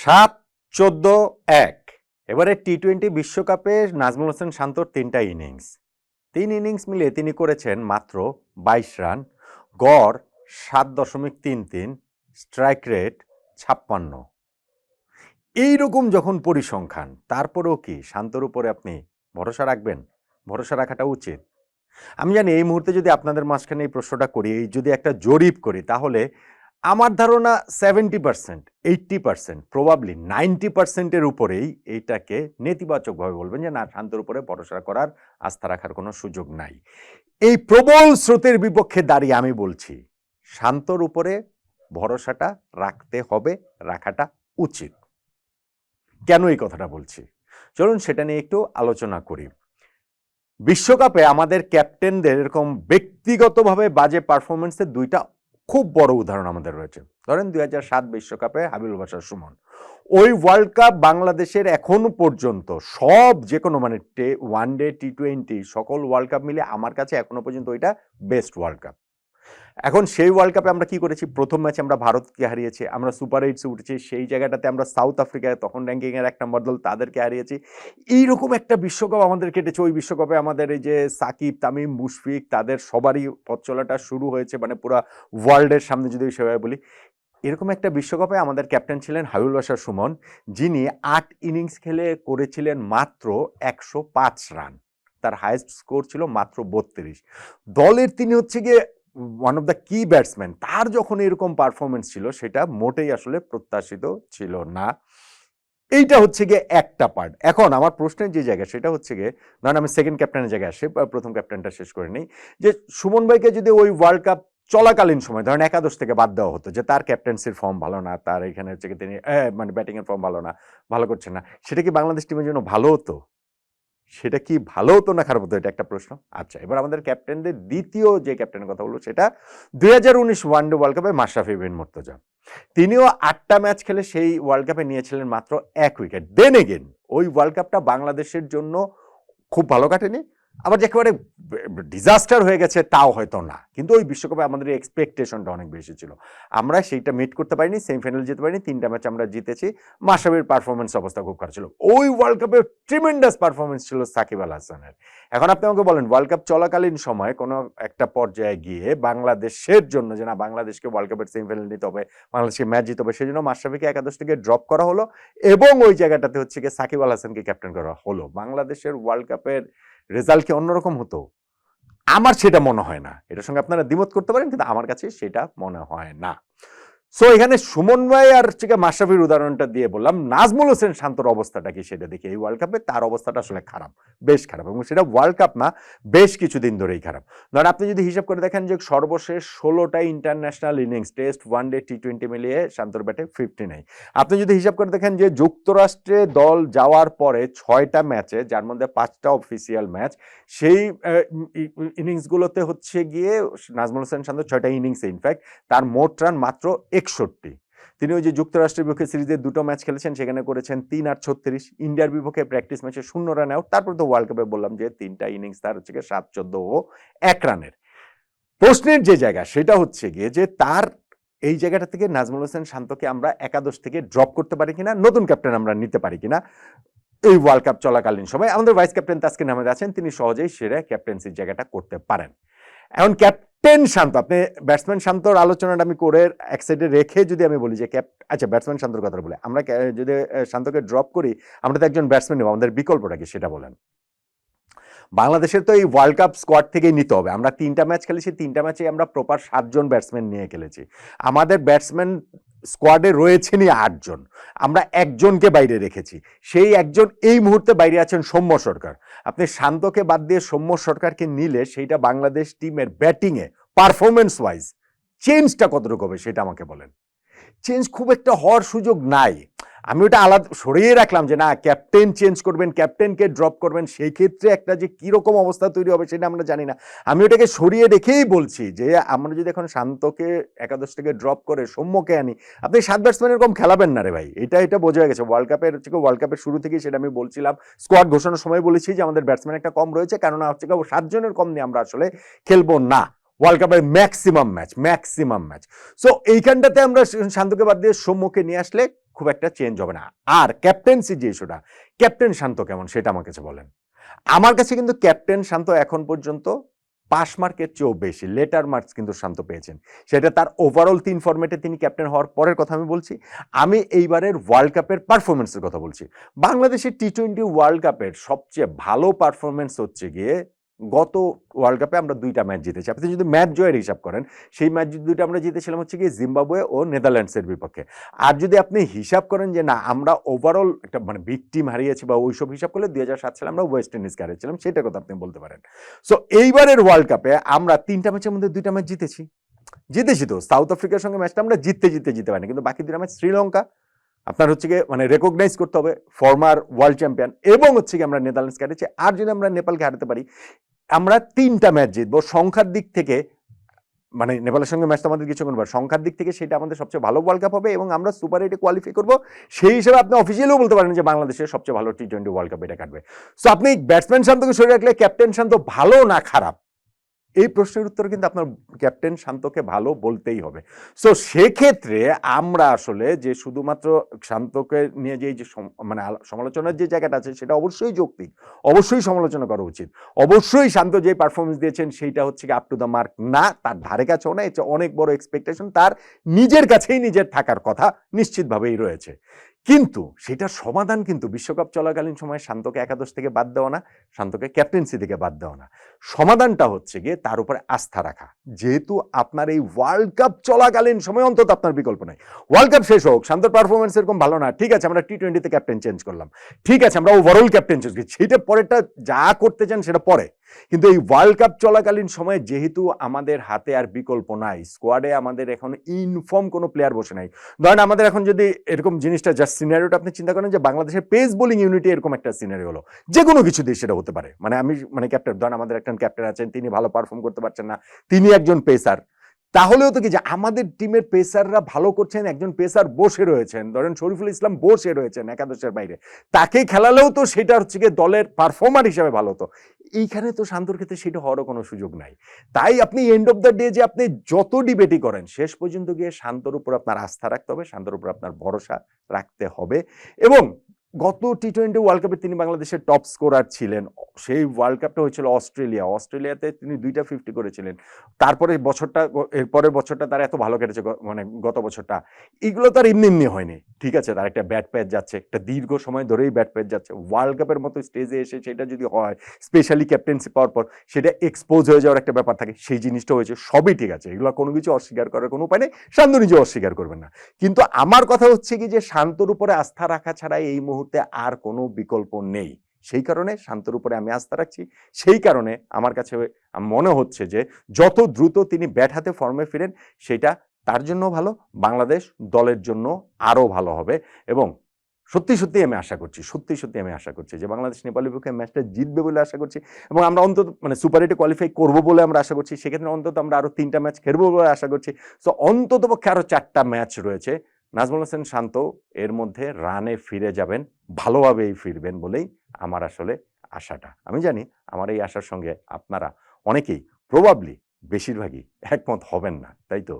সাত, চোদ্দ, এক। এবারে টি টোয়েন্টি বিশ্বকাপে নাজমুল হোসেন শান্তর তিনটা ইনিংস। তিন ইনিংস মিলিয়ে তিনি করেছেন মাত্র বাইশ রান, গড় সাত দশমিক তিন তিন, স্ট্রাইক রেট ছাপ্পান্ন। এইরকম যখন পরিসংখ্যান, তারপরেও কি শান্তর উপরে আপনি ভরসা রাখবেন? ভরসা রাখাটা উচিত। আমি জানি এই মুহূর্তে যদি আপনাদের মাঝখানে এই প্রশ্নটা করি, যদি একটা জরিপ করি, তাহলে আমার ধারণা seventy percent eighty percent probably ninety পার্সেন্টের উপরেই এইটাকে নেতিবাচকভাবে বলবেন যে, না, শান্তর উপরে ভরসা করার, আস্থা রাখার কোনো সুযোগ নাই। এই প্রবল স্রোতের বিপক্ষে দাঁড়িয়ে আমি বলছি, শান্তর উপরে ভরসাটা রাখতে হবে, রাখাটা উচিত। কেন এই কথাটা বলছি? চলুন সেটা নিয়ে একটু আলোচনা করি। বিশ্বকাপে আমাদের ক্যাপ্টেনদের এরকম ব্যক্তিগতভাবে বাজে পারফরমেন্সের দুইটা খুব বড় উদাহরণ আমাদের রয়েছে। ধরেন দুই সাত বিশ্বকাপে হাবিবুল বাসার সুমন। ওই ওয়ার্ল্ড কাপ বাংলাদেশের এখনও পর্যন্ত সব যে কোনো মানে ওয়ান ডে টি টোয়েন্টি সকল ওয়ার্ল্ড কাপ মিলে আমার কাছে এখনও পর্যন্ত ওইটা বেস্ট ওয়ার্ল্ড কাপ এখন সেই ওয়ার্ল্ড কাপে আমরা কি করেছি? প্রথম ম্যাচে আমরা ভারতকে হারিয়েছি, আমরা সুপার এইটসে উঠেছি, সেই জায়গাটাতে আমরা সাউথ আফ্রিকায় তখন র্যাঙ্কিংয়ের এক নম্বর দল তাদেরকে হারিয়েছি। এইরকম একটা বিশ্বকাপ আমাদের কেটেছে। ওই বিশ্বকাপে আমাদের এই যে সাকিব, তামিম, মুশফিক, তাদের সবারই পথ চলাটা শুরু হয়েছে মানে পুরো ওয়ার্ল্ডের সামনে যদি সেভাবে বলি। এরকম একটা বিশ্বকাপে আমাদের ক্যাপ্টেন ছিলেন হাবিবুল বাসার সুমন, যিনি আট ইনিংস খেলে করেছিলেন মাত্র একশো পাঁচ রান তার হায়েস্ট স্কোর ছিল মাত্র বত্রিশ। দলের তিনি হচ্ছে গিয়ে ওয়ান অফ দ্য কি ব্যাটসম্যান তার যখন এরকম পারফরমেন্স ছিল, সেটা মোটেই আসলে প্রত্যাশিত ছিল না। এইটা হচ্ছে গিয়ে একটা পার্ট এখন আমার প্রশ্নের যে জায়গা, সেটা হচ্ছে গিয়ে, ধরেন আমি সেকেন্ড ক্যাপ্টেনের জায়গায় আসি প্রথম ক্যাপ্টেনটা শেষ করে নিই, যে সুমন ভাইকে যদি ওই ওয়ার্ল্ড কাপ চলাকালীন সময়, ধরেন একাদশ থেকে বাদ দেওয়া হতো, যে তার ক্যাপ্টেন্সির ফর্ম ভালো না, তার এখানে হচ্ছে তিনি মানে ব্যাটিংয়ের ফর্ম ভালো না, ভালো করছেন না, সেটা কি বাংলাদেশ টিমের জন্য ভালো হতো? সেটা কি ভালো হতো না খারাপ হতো, এটা একটা প্রশ্ন। আচ্ছা এবার আমাদের ক্যাপ্টেনদের দ্বিতীয় যে ক্যাপ্টেনের কথা বলব, সেটা দুই হাজার উনিশ ওয়ানডে ওয়ার্ল্ড কাপে মাশরাফি বিন মুর্তজা। তিনিও আটটা ম্যাচ খেলে সেই ওয়ার্ল্ড কাপে নিয়েছিলেন মাত্র এক উইকেট। দেন এগেন ওই ওয়ার্ল্ড কাপটা বাংলাদেশের জন্য খুব ভালো কাটেনি। আবার যে একেবারে ডিজাস্টার হয়ে গেছে, তাও হয়তো না। কিন্তু ওই বিশ্বকাপে আমাদের এক্সপেকটেশনটা অনেক বেশি ছিল। আমরা সেইটা মিট করতে পারিনি সেমিফাইনাল জিতে পারিনি, তিনটা ম্যাচ আমরা জিতেছি। মাসাবির পারফরমেন্স অবস্থা খুব খারাপ ছিল। ওই ওয়ার্ল্ড কাপে ট্রিমেন্ডাস পারফরমেন্স ছিল সাকিব আল হাসানের। এখন আপনি আমাকে বলেন ওয়ার্ল্ড কাপ চলাকালীন সময় কোনো একটা পর্যায়ে গিয়ে বাংলাদেশের জন্য যে না, বাংলাদেশকে ওয়ার্ল্ড কাপের সেমিফাইনাল নিতে হবে, বাংলাদেশকে ম্যাচ জিতে হবে সেই জন্য মাশরাফিকে একাদশ থেকে ড্রপ করা হলো এবং ওই জায়গাটাতে হচ্ছে গিয়ে সাকিব আল হাসানকে ক্যাপ্টেন করা হলো। বাংলাদেশের ওয়ার্ল্ড কাপের রেজাল্ট কি অন্যরকম হতো? আমার সেটা মনে হয় না। এটার সঙ্গে আপনারা দ্বিমত করতে পারেন, কিন্তু আমার কাছে সেটা মনে হয় না। সো এখানে সুমন ভাই আর হচ্ছে মাশরাফির উদাহরণটা দিয়ে বললাম। নাজমুল হোসেন শান্তর অবস্থাটা কি সেটা দেখি। এই ওয়ার্ল্ড কাপে তার অবস্থাটা আসলে খারাপ, বেশ খারাপ এবং সেটা ওয়ার্ল্ড কাপ না, বেশ কিছুদিন ধরেই খারাপ। ধরেন আপনি যদি হিসাব করে দেখেন যে সর্বশেষ ষোলোটা international innings test one day T twenty মিলিয়ে শান্তর ব্যাটে ফিফটি নাই। আপনি যদি হিসাব করে দেখেন যে যুক্তরাষ্ট্রে দল যাওয়ার পরে ছয়টা ম্যাচে যার মধ্যে পাঁচটা অফিসিয়াল ম্যাচ সেই ইনিংসগুলোতে হচ্ছে গিয়ে নাজমুল হোসেন শান্ত ছয়টা ইনিংসে ইনফ্যাক্ট তার মোট রান মাত্র একষট্টি। তিনি ওই যে যুক্তরাষ্ট্রের বিপক্ষে সিরিজে দুটো ম্যাচ খেলেছেন, সেখানে করেছেন তিন আর ছত্রিশ। ইন্ডিয়ার বিপক্ষে প্র্যাকটিস ম্যাচে শূন্য রান আউট তারপর তো ওয়ার্ল্ড কাপে বললাম যে তিনটা ইনিংস তার হচ্ছে গিয়ে সাত, চোদ্দ ও এক রানের। প্রশ্নের যে জায়গা, সেটা হচ্ছে গিয়ে যে তার এই জায়গাটা থেকে নাজমুল হোসেন শান্তকে আমরা একাদশ থেকে ড্রপ করতে পারি কিনা, নতুন ক্যাপ্টেন আমরা নিতে পারি কিনা, এই ওয়ার্ল্ড কাপ চলাকালীন সময় আমাদের ভাইস ক্যাপ্টেন তাসকিন আহমেদ আছেন, তিনি সহজেই সেরে ক্যাপ্টেন্সির জায়গাটা করতে পারেন। এখন ক্যাপ্টেন শান্ত, আপনি ব্যাটসম্যান শান্তর আলোচনাটা আমি করে এক সাইডে রেখে যদি আমি বলি যে ক্যাপ আচ্ছা ব্যাটসম্যান শান্তর কথা বলে, আমরা যদি শান্তকে ড্রপ করি, আমরা তো একজন ব্যাটসম্যান নেব, আমাদের বিকল্পটা কি সেটা বলেন। বাংলাদেশের তো এই ওয়ার্ল্ড কাপ স্কোয়াড থেকেই নিতে হবে, আমরা তিনটা ম্যাচ খেলেছি, তিনটা ম্যাচে আমরা প্রপার সাতজন ব্যাটসম্যান নিয়ে খেলেছি। আমাদের ব্যাটসম্যান স্কোয়াডে রয়েছেনই আটজন। আমরা একজনকে বাইরে রেখেছি। সেই একজন এই মুহূর্তে বাইরে আছেন সৌম্য সরকার। আপনি শান্তকে বাদ দিয়ে সৌম্য সরকারকে নিলে সেইটা বাংলাদেশ টিমের ব্যাটিংয়ে পারফরমেন্স ওয়াইজ চেঞ্জটা কতটুকু হবে সেটা আমাকে বলেন। চেঞ্জ খুব একটা হওয়ার সুযোগ নাই। আমি ওটা আলাদা সরিয়ে রাখলাম যে না ক্যাপ্টেন চেঞ্জ করবেন ক্যাপ্টেনকে ড্রপ করবেন, সেই ক্ষেত্রে একটা যে কীরকম অবস্থা তৈরি হবে সেটা আমরা জানি না। আমি ওটাকে সরিয়ে রেখেই বলছি যে, আমরা যদি এখন শান্তকে একাদশ থেকে ড্রপ করে, সৌম্যকে আনি, আপনি সাত ব্যাটসম্যান এরকম খেলাবেন না রে ভাই। এটা এটা বোঝা গেছে। ওয়ার্ল্ড কাপের হচ্ছে ওয়ার্ল্ড কাপের শুরু থেকেই সেটা আমি বলছিলাম। স্কোয়াড ঘোষণার সময় বলেছি যে, আমাদের ব্যাটসম্যান একটা কম রয়েছে, কেননা হচ্ছে সাতজনের কম নিয়ে আমরা আসলে খেলব না। ওয়ার্ল্ড কাপের maximum match maximum match so এইখানটাতে আমরা শান্তকে বাদ দিয়ে সৌম্যকে নিয়ে আসলে খুব একটা চেঞ্জ হবে না। আর ক্যাপ্টেন্সি যে ইস্যুটা ক্যাপ্টেন শান্ত কেমন সেটা আমার কাছে বলেন। আমার কাছে কিন্তু ক্যাপ্টেন শান্ত এখন পর্যন্ত পাস মার্কের চেয়েও বেশি লেটার মার্কস কিন্তু শান্ত পেয়েছেন। সেটা তার ওভারঅল তিন ফরম্যাটে তিনি ক্যাপ্টেন হওয়ার পরের কথা আমি বলছি। আমি এইবারের ওয়ার্ল্ড কাপের পারফরমেন্সের কথা বলছি। বাংলাদেশের টি টোয়েন্টি ওয়ার্ল্ড কাপের সবচেয়ে ভালো পারফরমেন্স হচ্ছে গিয়ে গত ওয়ার্ল্ড কাপে আমরা দুইটা ম্যাচ জিতেছি। আপনি যদি ম্যাচ জয়ের হিসাব করেন, সেই ম্যাচ দুইটা আমরা জিতেছিলাম হচ্ছে কি জিম্বাবুয়ে ও নেদারল্যান্ডসের বিপক্ষে। আর যদি আপনি হিসাব করেন যে না, আমরা ওভারঅল একটা মানে বিগ টিম হারিয়েছি বা ওইসব হিসাব করলে দুই হাজার সাত সালে আমরা ওয়েস্ট ইন্ডিজকে হারিয়েছিলাম, সেটার কথা আপনি বলতে পারেন। সো এইবারের ওয়ার্ল্ড কাপে আমরা তিনটা ম্যাচের মধ্যে দুইটা ম্যাচ জিতেছি। জিতেছি তো। সাউথ আফ্রিকার সঙ্গে ম্যাচটা আমরা জিততে জিততে জিতে পারিনি। কিন্তু বাকি দুটা ম্যাচ শ্রীলঙ্কা আপনার হচ্ছে গিয়ে মানে রেকগনাইজ করতে হবে। ফর্মার ওয়ার্ল্ড চ্যাম্পিয়ন এবং হচ্ছে গিয়ে আমরা নেদারল্যান্ডসকে হারিয়েছি। আর যদি আমরা নেপালকে হারাতে পারি আমরা তিনটা ম্যাচ জিতবো। সংখ্যার দিক থেকে মানে নেপালের সঙ্গে ম্যাচটা আমাদের কিছু করব সংখ্যার দিক থেকে সেটা আমাদের সবচেয়ে ভালো ওয়ার্ল্ড কাপ হবে এবং আমরা সুপার এইটে কোয়ালিফাই করব। সেই হিসাবে আপনি অফিসিয়ালিও বলতে পারেন যে বাংলাদেশের সবচেয়ে ভালো টি টোয়েন্টি ওয়ার্ল্ড কাপ এটা কাটবে। সো আপনি ব্যাটসম্যান শান্তকে সরে রাখলে ক্যাপ্টেন শান্ত ভালো না খারাপ? এই প্রশ্নের উত্তর কিন্তু আপনার ক্যাপ্টেন শান্তকে ভালো বলতেই হবে। সো সেক্ষেত্রে আমরা আসলে যে শুধুমাত্র শান্তকে নিয়ে যে মানে সমালোচনার যে জায়গাটা আছে সেটা অবশ্যই যৌক্তিক, অবশ্যই সমালোচনা করা উচিত। অবশ্যই শান্ত যে পারফরমেন্স দিয়েছেন সেইটা হচ্ছে কি আপ টু দ্য মার্ক না, তার ধারে কাছেও না এটা অনেক বড় এক্সপেকটেশন তার নিজের কাছেই নিজের থাকার কথা নিশ্চিতভাবেই রয়েছে। কিন্তু সেটার সমাধান কিন্তু বিশ্বকাপ চলাকালীন সময় শান্তকে একাদশ থেকে বাদ দেওয়া না, শান্তকে ক্যাপ্টেন্সি থেকে বাদ দেওয়া না। সমাধানটা হচ্ছে গিয়ে তার উপরে আস্থা রাখা। যেহেতু আপনার এই ওয়ার্ল্ড কাপ চলাকালীন সময় অন্তত আপনার বিকল্প নাই। ওয়ার্ল্ড কাপ শেষ হোক, শান্তর পারফরমেন্স এরকম ভালো না, ঠিক আছে, আমরা টি টোয়েন্টিতে ক্যাপ্টেন চেঞ্জ করলাম। ঠিক আছে, আমরা ওভারঅল ক্যাপ্টেন চেঞ্জ করছি। সেটা পরেরটা যা করতে চান সেটা পরে। কিন্তু এই ওয়ার্ল্ড কাপ চলাকালীন সময়ে যেহেতু আমাদের হাতে আর বিকল্প নাই স্কোয়াডে আমাদের এখন ইনফর্ম কোনো প্লেয়ার বসে নাই। ধরেন আমাদের এখন যদি এরকম জিনিসটা জাস্ট সিনারিওটা আপনি চিন্তা করেন যে বাংলাদেশের পেস বোলিং ইউনিটে এরকম একটা সিনারি হলো। যে কোনো কিছু দিয়ে সেটা হতে পারে। মানে আমি মানে ক্যাপ্টেন ধরেন আমাদের একজন ক্যাপ্টেন আছেন, তিনি ভালো পারফর্ম করতে পারছেন না, তিনি একজন পেসার তাহলেও তো কি যে আমাদের টিমের পেসাররা ভালো করছেন, একজন পেসার বসে রয়েছেন। ধরেন শরীফুল ইসলাম বসে রয়েছেন একাদশের বাইরে। তাকে খেলালেও তো সেটা হচ্ছে গিয়ে দলের পারফর্মার হিসাবে ভালো হতো। এইখানে তো শান্তর ক্ষেত্রে সেটা হওয়ারও কোনো সুযোগ নাই। তাই আপনি এন্ড অফ দ্য ডে যে আপনি যত ডিবেটই করেন, শেষ পর্যন্ত গিয়ে শান্তর উপর আপনার আস্থা রাখতে হবে, শান্তর উপর আপনার ভরসা রাখতে হবে এবং গত টি টোয়েন্টি ওয়ার্ল্ড কাপে তিনি বাংলাদেশের টপ স্কোরার ছিলেন। সেই ওয়ার্ল্ড কাপটা হয়েছিল অস্ট্রেলিয়া। অস্ট্রেলিয়াতে তিনি দুইটা ফিফটি করেছিলেন। তারপরে বছরটা এর পরের বছরটা তার এত ভালো কেটেছে মানে গত বছরটা। এগুলো তার এমনি এমনি হয়নি। ঠিক আছে, তার একটা ব্যাট প্যাচ যাচ্ছে, একটা দীর্ঘ সময় ধরেই ব্যাট প্যাচ যাচ্ছে। ওয়ার্ল্ড কাপের মতো স্টেজে এসে সেটা যদি হয় স্পেশালি ক্যাপ্টেন্সি পাওয়ার পর সেটা এক্সপোজ হয়ে যাওয়ার একটা ব্যাপার থাকে। সেই জিনিসটা হয়েছে, সবই ঠিক আছে। এগুলো কোনো কিছু অস্বীকার করার কোনো উপায় নেই। শান্ত নিজে অস্বীকার করবেন না। কিন্তু আমার কথা হচ্ছে কি যে শান্তর উপরে আস্থা রাখা ছাড়া এই মুহূর্তে আর কোনো বিকল্প নেই। সেই কারণে শান্তর উপরে আমি আস্থা রাখছি। সেই কারণে আমার কাছে মনে হচ্ছে যে, যত দ্রুত তিনি ব্যাট হাতে ফর্মে ফিরেন, সেটা তার জন্য ভালো, বাংলাদেশ দলের জন্য আরও ভালো হবে। এবং সত্যি সত্যি আমি আশা করছি, সত্যি সত্যি আমি আশা করছি যে, বাংলাদেশ নেপালের পক্ষে ম্যাচটা জিতবে বলে আশা করছি। এবং আমরা অন্তত মানে সুপার এইটে কোয়ালিফাই করব বলে আমরা আশা করছি। সেক্ষেত্রে অন্তত আমরা আরও তিনটা ম্যাচ খেলব বলে আশা করছি। সো অন্তত পক্ষে আরও চারটা ম্যাচ রয়েছে। নাজমুল হোসেন শান্ত এর মধ্যে রানে ফিরে যাবেন, ভালোভাবেই ফিরবেন বলেই আমার আসলে আশাটা। আমি জানি আমার এই আশার সঙ্গে আপনারা অনেকেই প্রবাবলি বেশিরভাগই একমত হবেন না, তাই তো?